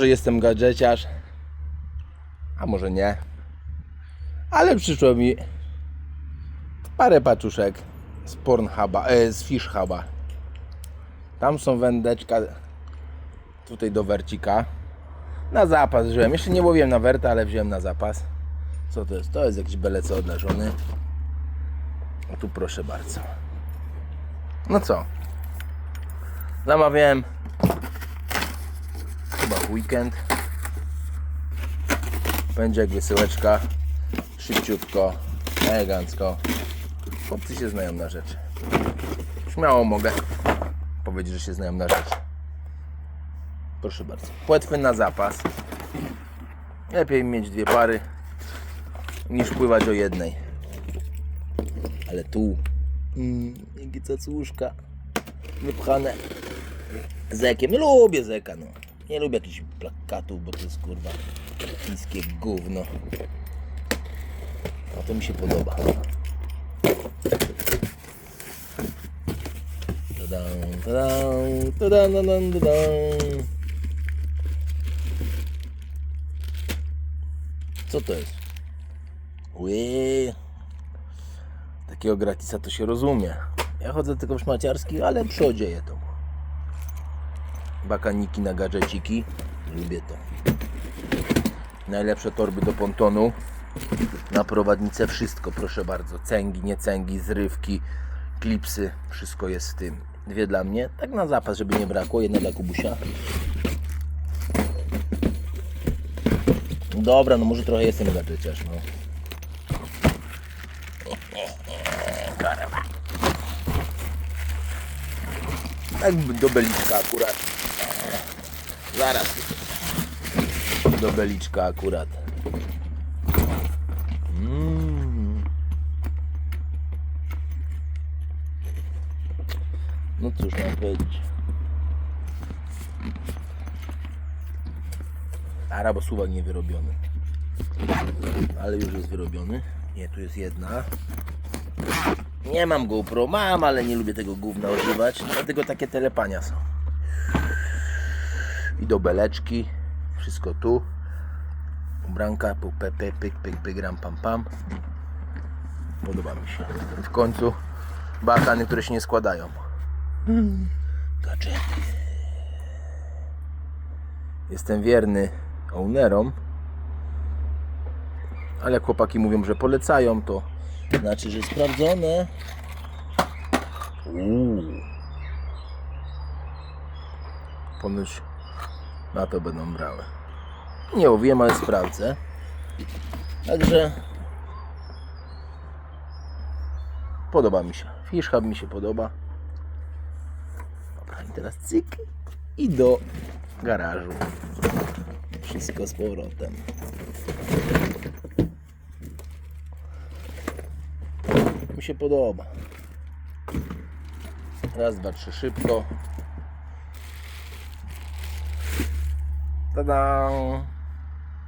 Może jestem gadżeciarz, a może nie. Ale przyszło mi parę paczuszek z Pornhuba, e, z Fishhuba. Tam są wędeczka tutaj do wercika. Na zapas wziąłem. Jeszcze nie łowiłem na wertę, ale wziąłem na zapas. Co to jest? To jest jakiś belece odleżony. O tu proszę bardzo. No co? Zamawiałem weekend. Będzie jak wysyłeczka. Szybciutko, elegancko. Chłopcy się znają na rzeczy. Śmiało mogę powiedzieć, że się znają na rzeczy. Proszę bardzo. Płetwy na zapas. Lepiej mieć dwie pary niż pływać o jednej. Ale tu mm, jakie cacuszka wypchane zekiem. Lubię zeka, no. Nie lubię jakichś plakatów, bo to jest kurwa chińskie gówno. A to mi się podoba. Tadam, tadam, tadam, tadam, tadam. Co to jest? Ły. Takiego gratisa to się rozumie. Ja chodzę tylko w szmaciarski, ale przyodzieję to. Bakaniki na gadżeciki. Lubię to. Najlepsze torby do pontonu. Na prowadnicę wszystko, proszę bardzo. Cęgi, nie cęgi, zrywki, klipsy. Wszystko jest w tym. Dwie dla mnie. Tak na zapas, żeby nie brakło. Jedna dla Kubusia. Dobra, no może trochę jestem gadżeciarz, no. Tak do beliczka akurat. Zaraz. Do beliczka akurat. Mm. No cóż mam powiedzieć. Arabo suwak nie wyrobiony. Ale już jest wyrobiony. Nie, tu jest jedna. Nie mam GoPro, mam, ale nie lubię tego gówna używać, dlatego takie telepania są. I do beleczki, wszystko tu. Ubranka, pu, pe, pe, pyk, pyk, pyk, ram, pam, pam. Podoba mi się. W końcu bakany, które się nie składają. Gadżety. Jestem wierny ownerom, ale jak chłopaki mówią, że polecają, to znaczy, że sprawdzone. Uuu. Ponoć na to będą brały. Nie łowiłem, ale sprawdzę. Także podoba mi się. Fish Hub mi się podoba. Dobra, i teraz cyk i do garażu. Wszystko z powrotem. Mi się podoba. Raz, dwa, trzy, szybko. 当当。